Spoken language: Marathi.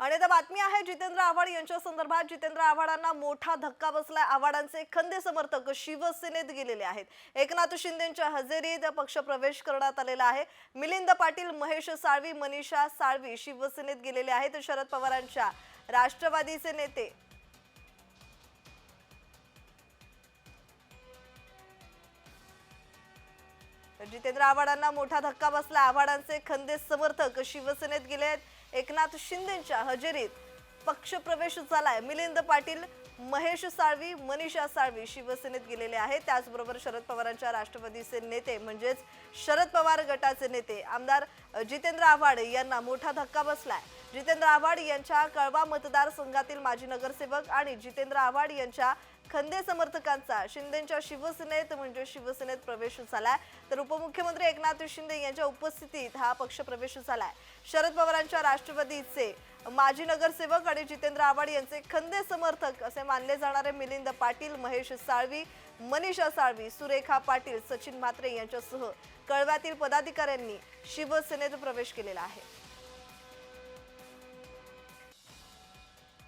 आणि आता बातमी आहे जितेंद्र आव्हाड यांच्या संदर्भात. जितेंद्र आव्हाडांना मोठा धक्का बसलाय. आव्हाडांचे खंदे समर्थक शिवसेनेत गेलेले आहेत. एकनाथ शिंदेच्या हजेरीत पक्ष प्रवेश करण्यात आलेला आहे. मिलिंद पाटील महेश साळवी मनीषा साळवी शिवसेनेत गेलेले आहेत. शरद पवारांच्या राष्ट्रवादीचे नेते जितेंद्र आव्हाडांना मोठा धक्का बसला. आव्हाडांचे खंदे समर्थक शिवसेनेत गेले आहेत. एकनाथ शिंदेच्या हजेरीत पक्षप्रवेश झालाय. मिलिंद पाटील महेश साळवी मनीषा साळवी शिवसेनेत गेलेले आहेत. त्याचबरोबर शरद पवारांच्या राष्ट्रवादीचे नेते म्हणजेच शरद पवार गटाचे नेते आमदार जितेंद्र आव्हाड यांना मोठा धक्का बसलाय. जितेंद्र आव्हाड यांच्या कळवा मतदारसंघातील माजी नगरसेवक आणि जितेंद्र आव्हाड यांच्या खंदे समर्थकांचा शिंदेच्या शिवसेनेत म्हणजे शिवसेनेत प्रवेश झालाय. तर उपमुख्यमंत्री एकनाथ शिंदे यांच्या उपस्थितीत हा पक्ष प्रवेश झालाय. शरद पवारांच्या राष्ट्रवादीचे माजी नगरसेवक आणि जितेंद्र आव्हाड यांचे खंदे समर्थक असे मानले जाणारे मिलिंद पाटील महेश साळवी मनीषा साळवी सुरेखा पाटील सचिन म्हात्रे यांच्यासह कळव्यातील पदाधिकाऱ्यांनी शिवसेनेत प्रवेश केलेला आहे.